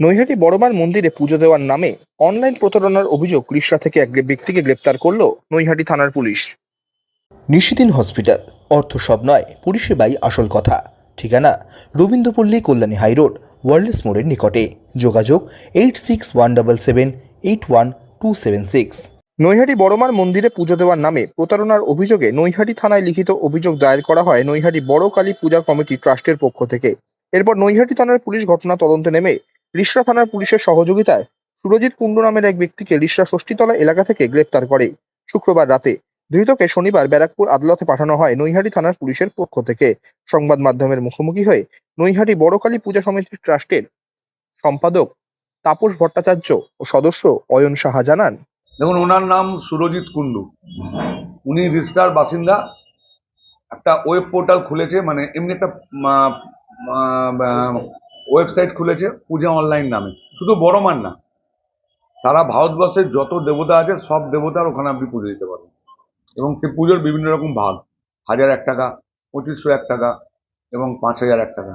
নৈহাটি বড়মার মন্দিরে পুজো দেওয়ার নামে অনলাইন প্রতারণার অভিযোগ রিষড়া থেকে এক ব্যক্তিকে গ্রেপ্তার করল নৈহাটি থানার পুলিশ। নিশিদিন হসপিটাল অর্থ সব নয় পরিষেবাই আসল কথা। ঠিকানা রবীন্দ্রপল্লী কল্যাণী হাইরোড ওয়ার্ল্ডস মোড়ের নিকটে। যোগাযোগ eight six one double seven eight one two seven six. Naihati বড়মার মন্দিরে পুজো দেওয়ার নামে প্রতারণার অভিযোগে নৈহাটি থানায় লিখিত অভিযোগ দায়ের করা হয় নৈহাটি বড় কালী পূজা কমিটি ট্রাস্টের পক্ষ থেকে। এরপর নৈহাটি থানার পুলিশ ঘটনা তদন্তে নেমে রিষড়া থানার পুলিশের সহযোগিতায় সুরজিৎ কুণ্ডু নামের এক ব্যক্তিকে রিষড়া ষষ্ঠীতলা এলাকা থেকে গ্রেপ্তার করে। শুক্রবার রাতে ধৃতকে শনিবার ব্যারাকপুর আদালতে পাঠানো হয় নৈহাটি থানার পুলিশের পক্ষ থেকে। সংবাদ মাধ্যমের মুখোমুখি হয়ে নৈহাটি বড়কালী পূজা সমিতির ট্রাস্টের সম্পাদক তাপস ভট্টাচার্য ও সদস্য অয়ন সাহা জানান। দেখুন, ওনার নাম সুরজিৎ কুন্ডু উনি রিস্টার বাসিন্দা। একটা ওয়েব পোর্টাল খুলেছে মানে এমনি একটা ওয়েবসাইট খুলেছে পূজা অনলাইন নামে। শুধু বড়মার না, সারা ভারতবর্ষের যত দেবতা আছে, সব দেবতার ওখানে আপনি পুজো দিতে পারবেন। এবং সে পুজোর বিভিন্ন রকম ভাগ, হাজার এক টাকা, পঁচিশশো এক টাকা এবং পাঁচ হাজার এক টাকা।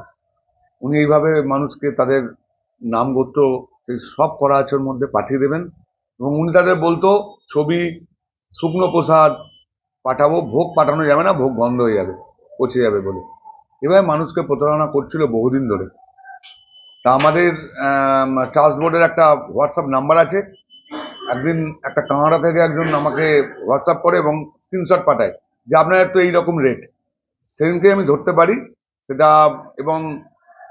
উনি এইভাবে মানুষকে তাদের নাম গোত্র সেই সব করা আছে ওর মধ্যে পাঠিয়ে দেবেন এবং উনি তাদের বলতো, ছবি, শুকনো প্রসাদ পাঠাবো, ভোগ পাঠানো যাবে না, ভোগ বন্ধ হয়ে যাবে, পচে যাবে বলে। এভাবে মানুষকে প্রতারণা করছিল বহুদিন ধরে। তা আমাদের ট্রাস্ট বোর্ডের একটা হোয়াটসঅ্যাপ নাম্বার আছে। একদিন একটা কানাডা থেকে একজন আমাকে হোয়াটসঅ্যাপ করে এবং স্ক্রিনশট পাঠায় যে আপনার তো এইরকম রেট সেদিনকে আমি ধরতে পারি, সেটা এবং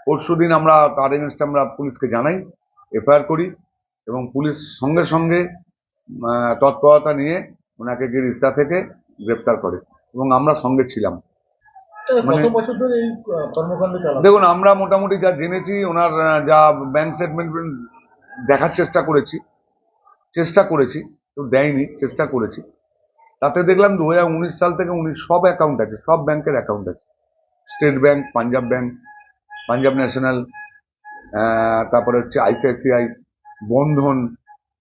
পরশু দিন আমরা তার এগেনস্টে আমরা পুলিশকে জানাই, এফআইআর করি এবং পুলিশ সঙ্গে সঙ্গে তৎপরতা নিয়ে ওনাকে গিয়ে রিক্সা থেকে গ্রেপ্তার করে এবং আমরা সঙ্গে ছিলাম। দেখুন আমরা মোটামুটি যা জেনেছি ওনার যা ব্যাংক স্টেটমেন্ট দেখার চেষ্টা করেছি চেষ্টা করেছি তো দেয়নি চেষ্টা করেছি। তাতে দেখলাম দু হাজার উনিশ সাল থেকে উনি সব অ্যাকাউন্ট আছে সব ব্যাংকের অ্যাকাউন্ট আছে। State bank Punjab bank Punjab national তারপরে হচ্ছে আইসিআইসিআই বন্ধন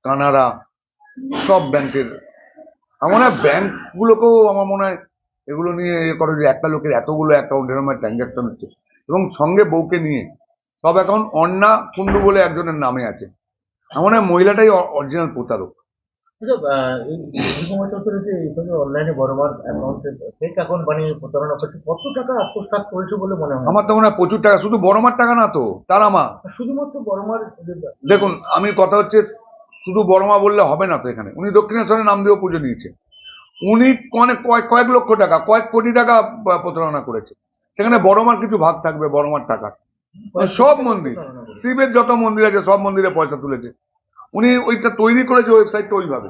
কানাড়া সব ব্যাংকের আমার মনে হয় ব্যাংকগুলোকেও আমার মনে হয় এগুলো নিয়ে এ করে যে একটা লোকের এতগুলো অ্যাকাউন্ট এরকম ট্রানজাকশন হচ্ছে। এবং সঙ্গে বউকে নিয়ে সব অ্যাকাউন্ট অন্না কুন্ডু বলে একজনের নামে আছে। আমার মহিলাটাই অরিজিনাল প্রতারক। আমার তো মনে হয় প্রচুর টাকা শুধু বড়মার টাকা না তো তারা মা শুধুমাত্র বড়মার দেখুন আমি কথা হচ্ছে শুধু বড়মা বললে হবে না তো এখানে। উনি দক্ষিণেশ্বরের নাম দিয়েও পুজো নিয়েছে উনি অনেক কয়েক কয়েক লক্ষ টাকা কয়েক কোটি টাকা প্রতারণা করেছে। সেখানে বড়মার কিছু ভাগ থাকবে বড়মার টাকা। সব মন্দির শিবের যত মন্দির আছে সব মন্দিরে পয়সা তুলেছে। উনি ওইটা তৈরি করেছে ওয়েবসাইটটা ওইভাবে।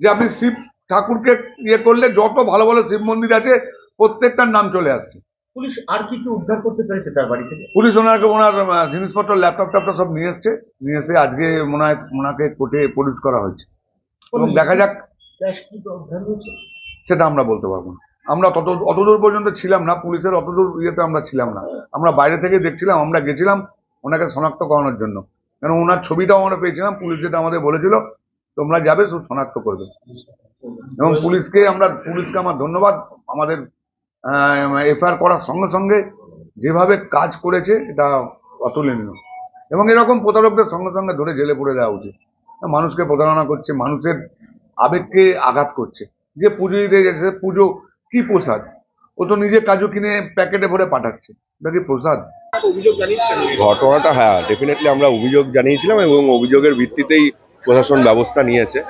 যে আপনি শিব ঠাকুরকে ইয়ে করলে যত ভালো ভালো শিব মন্দির আছে প্রত্যেকটার নাম চলে আসছে। পুলিশ আর কি কি উদ্ধার করতে পেরেছে তার বাড়ি থেকে? পুলিশ ওনাকে ওনার জিনিসপত্র ল্যাপটপ ট্যাপটপ সব নিয়ে এসছে। নিয়ে এসে আজকে মনে হয় ওনাকে কোর্টে প্রডিউস করা হয়েছে। এবং দেখা যাক সেটা আমরা বলতে পারব না। আমরা তত অতদূর পর্যন্ত ছিলাম না, পুলিশের অতদূর ইয়েতে আমরা ছিলাম না। আমরা বাইরে থেকে দেখছিলাম, আমরা গেছিলাম ওনাকে শনাক্ত করানোর জন্য। কেন ওনার ছবিটাও আমরা পেয়েছিলাম, পুলিশ যেটা আমাদের বলেছিল, তোমরা যাবে শুধু শনাক্ত করবে। এবং পুলিশকে আমরা, পুলিশকে আমার ধন্যবাদ। আমাদের এফআইআর করার সঙ্গে সঙ্গে যেভাবে কাজ করেছে, এটা অতুলনীয়। এবং এরকম প্রতারকদের সঙ্গে সঙ্গে ধরে জেলে পুরে দেওয়া উচিত। মানুষকে প্রতারণা করছে, মানুষের আবেগকে আঘাত করছে। যে পুজো দিতে গেছে পুজো কি প্রসাদ? ও তো নিজে কাজু কিনে প্যাকেটে ভরে পাঠাচ্ছে। এটা কি প্রসাদ? ঘটনাটা হ্যাঁ ডেফিনেটলি আমরা অভিযোগ জানিয়েছিলাম এবং অভিযোগের ভিত্তিতেই প্রশাসন ব্যবস্থা নিয়েছে।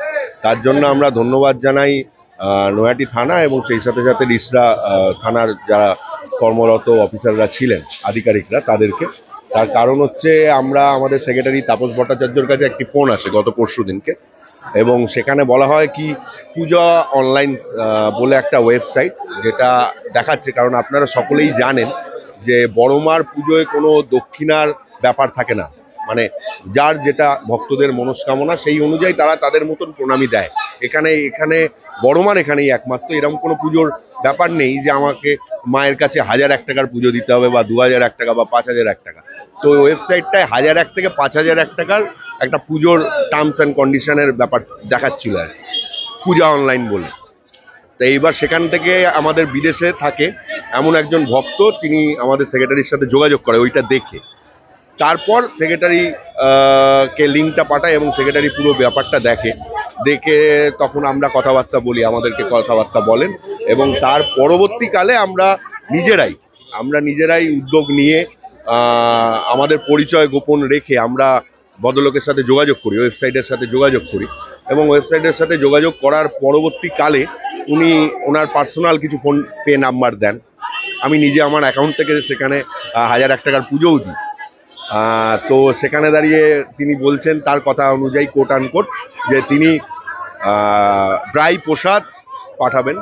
তার জন্য আমরা ধন্যবাদ জানাই আহ, নৈহাটি থানা এবং সেই সাথে সাথে রিসরা আহ, থানার যারা কর্মরত অফিসাররা ছিলেন আধিকারিকরা তাদেরকে। তার কারণ হচ্ছে আমরা আমাদের সেক্রেটারি তাপস ভট্টাচার্যর কাছে একটি ফোন আসে গত পরশু দিনকে। এবং সেখানে বলা হয় কি পূজা অনলাইন বলে একটা ওয়েবসাইট যেটা দেখাচ্ছে। কারণ আপনারা সকলেই জানেন যে বড়মার পুজোয় কোনো দক্ষিণার ব্যাপার থাকে না। মানে যার যেটা ভক্তদের মনস্কামনা, সেই অনুযায়ী তারা তাদের মতন প্রণামী দেয়। এখানে এখানে বড়মার এখানেই একমাত্র। এরকম কোনো পুজোর ব্যাপার নেই যে আমাকে মায়ের কাছে হাজার এক টাকার পুজো দিতে হবে বা দু হাজার এক টাকা বা পাঁচ হাজার এক টাকা। তো ওয়েবসাইটটায় হাজার এক থেকে পাঁচ হাজার এক টাকার একটা পুজোর টার্মস অ্যান্ড কন্ডিশনের ব্যাপার দেখাচ্ছিল আর পূজা অনলাইন বলে। তো এইবার সেখান থেকে আমাদের বিদেশে থাকে এমন একজন ভক্ত, তিনি আমাদের সেক্রেটারির সাথে যোগাযোগ করে, ওইটা দেখে। তারপর সেক্রেটারি কে লিঙ্কটা পাঠায় এবং সেক্রেটারি পুরো ব্যাপারটা দেখে। দেখে তখন আমরা কথাবার্তা বলি, আমাদেরকে কথাবার্তা বলেন এবং তার পরবর্তীকালে আমরা নিজেরাই আমরা নিজেরাই উদ্যোগ নিয়ে আমাদের পরিচয় গোপন রেখে আমরা ভদ্রলোকের সাথে যোগাযোগ করি, ওয়েবসাইটের সাথে যোগাযোগ করি এবং ওয়েবসাইটের সাথে যোগাযোগ করার পরবর্তীকালে উনি ওনার পার্সোনাল কিছু ফোন পে নাম্বার দেন। আমি নিজে আমার অ্যাকাউন্ট থেকে সেখানে হাজার এক টাকার পুজোও দিই। তো সেখানে দাঁড়িয়ে তিনি বলছেন তার কথা অনুযায়ী কোট আনকোট যে তিনি ড্রাই প্রসাদ পাঠাবেন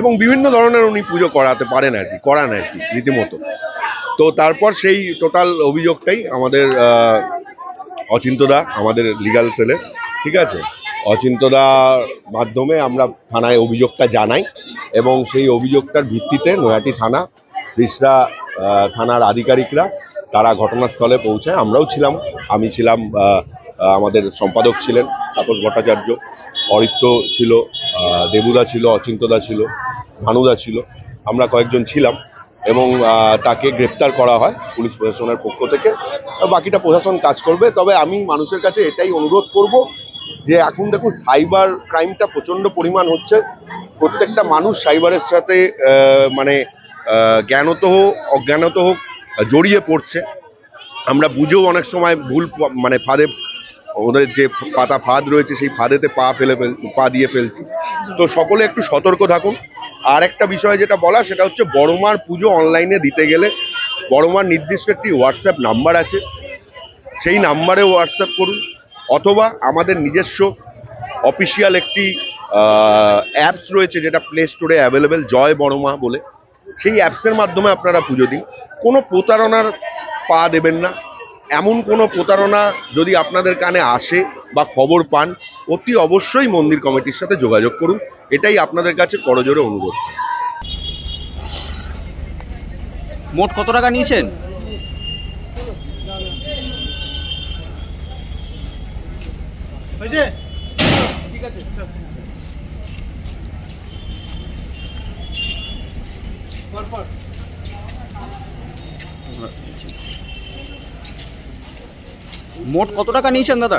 এবং বিভিন্ন ধরনের উনি পুজো করাতে পারেন আর কি, করান আর কি, রীতিমতো। তো তারপর সেই টোটাল অভিযোগটাই আমাদের অচিন্তদা আমাদের লিগাল সেলে ঠিক আছে? অচিন্তদার মাধ্যমে আমরা থানায় অভিযোগটা জানাই এবং সেই অভিযোগটার ভিত্তিতে নয়াটি থানা রিসরা থানার আধিকারিকরা তারা ঘটনাস্থলে পৌঁছায়, আমরাও ছিলাম। আমি ছিলাম আমাদের সম্পাদক ছিলেন তাপস ভট্টাচার্য। অরিত্র ছিল দেবুদা ছিল, অচিন্তদা ছিল, ভানুদা ছিল। আমরা কয়েকজন ছিলাম এবং তাকে গ্রেপ্তার করা হয় পুলিশ প্রশাসনের পক্ষ থেকে। বাকিটা প্রশাসন কাজ করবে, তবে আমি মানুষের কাছে এটাই অনুরোধ করব যে এখন দেখুন, সাইবার ক্রাইমটা প্রচণ্ড পরিমাণ হচ্ছে। প্রত্যেকটা মানুষ সাইবারের সাথে মানে জ্ঞানত হোক, অজ্ঞানত হোক জড়িয়ে পড়ছে। আমরা বুঝেও অনেক সময় ভুল মানে ফাঁদে, ওদের যে পাতা ফাঁদ রয়েছে সেই ফাঁদেতে পা ফেলে পা দিয়ে ফেলছি। তো সকলে একটু সতর্ক থাকুন। আর একটা বিষয় যেটা বলা সেটা হচ্ছে বড়মার পুজো অনলাইনে দিতে গেলে বড়মার নির্দিষ্ট একটি হোয়াটসঅ্যাপ নাম্বার আছে। সেই নাম্বারে হোয়াটসঅ্যাপ করুন। অথবা আমাদের নিজস্ব অফিসিয়াল একটি অ্যাপস রয়েছে যেটা প্লে স্টোরে অ্যাভেলেবেল জয় বড়মা বলে। সেই অ্যাপসের মাধ্যমে আপনারা পুজো দিন। কোনো প্রতারণার পা দেবেন না। এমন কোনো প্রতারণা যদি আপনাদের কানে আসে বা খবর পান অতি অবশ্যই মন্দির কমিটির সাথে যোগাযোগ করুন। এটাই আপনাদের কাছে করজোরে অনুরোধ। মোট কত টাকা নিয়েছেন? মোট কত টাকা নিয়েছেন দাদা?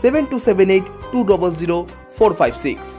seven two seven eight two double zero four five six